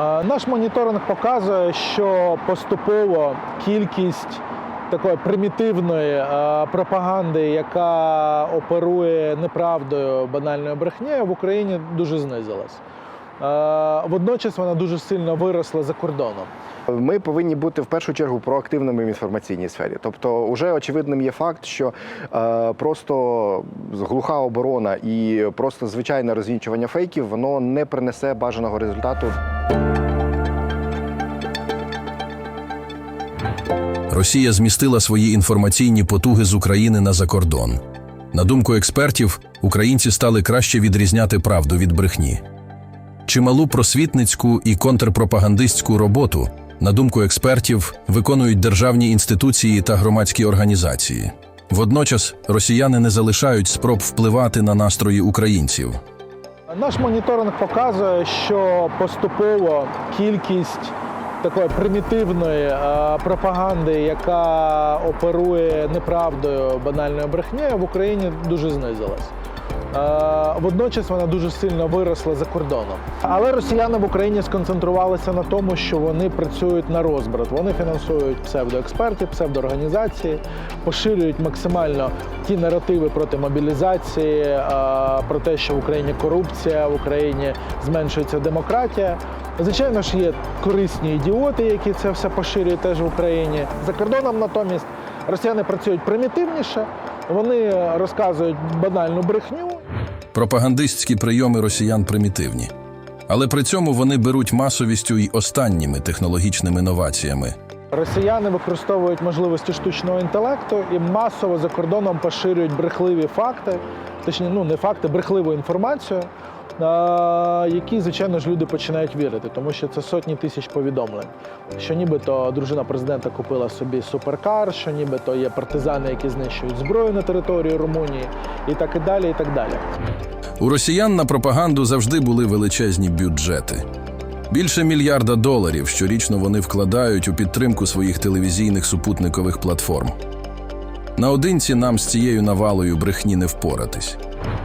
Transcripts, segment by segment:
Е, Наш моніторинг показує, що поступово кількість такої примітивної е, пропаганди, яка оперує неправдою банальною брехнею, в Україні дуже знизилась. Е, Водночас вона дуже сильно виросла за кордоном. Ми повинні бути в першу чергу проактивними в інформаційній сфері. Тобто, уже очевидним є факт, що е, просто глуха оборона і просто звичайне розвінчування фейків воно не принесе бажаного результату. Росія змістила свої інформаційні потуги з України на закордон. На думку експертів, українці стали краще відрізняти правду від брехні. Чималу просвітницьку і контрпропагандистську роботу, на думку експертів, виконують державні інституції та громадські організації. Водночас росіяни не залишають спроб впливати на настрої українців. Наш моніторинг показує, що поступово кількість такої примітивної е, пропаганди, яка оперує неправдою банальною брехнею, в Україні дуже знизилась. Е, Водночас вона дуже сильно виросла за кордоном. Але росіяни в Україні сконцентрувалися на тому, що вони працюють на розбрат. Вони фінансують псевдоекспертів, псевдоорганізації, поширюють максимально ті наративи проти мобілізації, е, про те, що в Україні корупція, в Україні зменшується демократія. Звичайно ж, є корисні ідіоти, які це все поширюють теж в Україні. За кордоном натомість росіяни працюють примітивніше, вони розказують банальну брехню. Пропагандистські прийоми росіян примітивні. Але при цьому вони беруть масовістю й останніми технологічними новаціями. Росіяни використовують можливості штучного інтелекту і масово за кордоном поширюють брехливі факти, точніше, ну не факти, брехливу інформацію, які, звичайно ж, люди починають вірити, тому що це сотні тисяч повідомлень. Що нібито дружина президента купила собі суперкар, що нібито є партизани, які знищують зброю на території Румунії, і так і далі. і так далі. У росіян на пропаганду завжди були величезні бюджети. Більше мільярда доларів щорічно вони вкладають у підтримку своїх телевізійних супутникових платформ. Наодинці нам з цією навалою брехні не впоратись.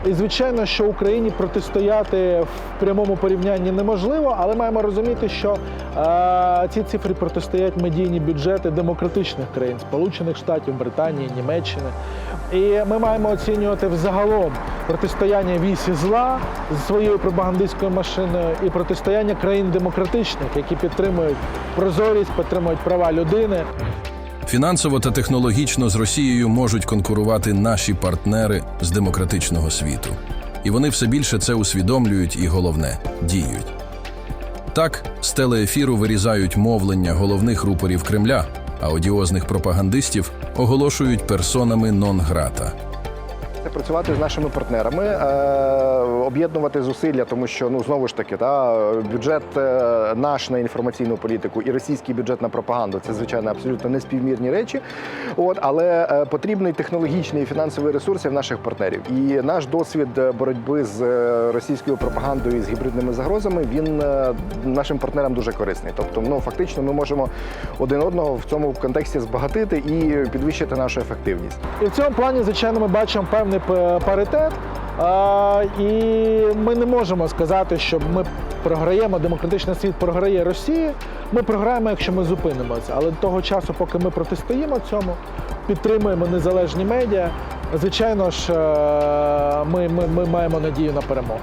І звичайно, що Україні протистояти в прямому порівнянні неможливо, але маємо розуміти, що е, ці цифри протистоять медійні бюджети демократичних країн Сполучених Штатів, Британії, Німеччини. І ми маємо оцінювати взагалом протистояння вісі зла з своєю пропагандистською машиною і протистояння країн демократичних, які підтримують прозорість, підтримують права людини. Фінансово та технологічно з Росією можуть конкурувати наші партнери з демократичного світу. І вони все більше це усвідомлюють і головне діють. Так, з телеефіру вирізають мовлення головних рупорів Кремля, а одіозних пропагандистів оголошують персонами нон-грата. Працювати з нашими партнерами, е, об'єднувати зусилля, тому що ну знову ж таки, та бюджет е, наш на інформаційну політику і російський бюджет на пропаганду це звичайно абсолютно неспівмірні речі. От але е, потрібний технологічний і фінансовий ресурс в наших партнерів. І наш досвід боротьби з російською пропагандою і з гібридними загрозами він нашим партнерам дуже корисний. Тобто, ну фактично, ми можемо один одного в цьому контексті збагатити і підвищити нашу ефективність. І в цьому плані, звичайно, ми бачимо певний паритет. І ми не можемо сказати, що ми програємо, демократичний світ програє Росії. Ми програємо, якщо ми зупинимося. Але до того часу, поки ми протистоїмо цьому, підтримуємо незалежні медіа, звичайно ж, е, ми, ми, ми маємо надію на перемогу.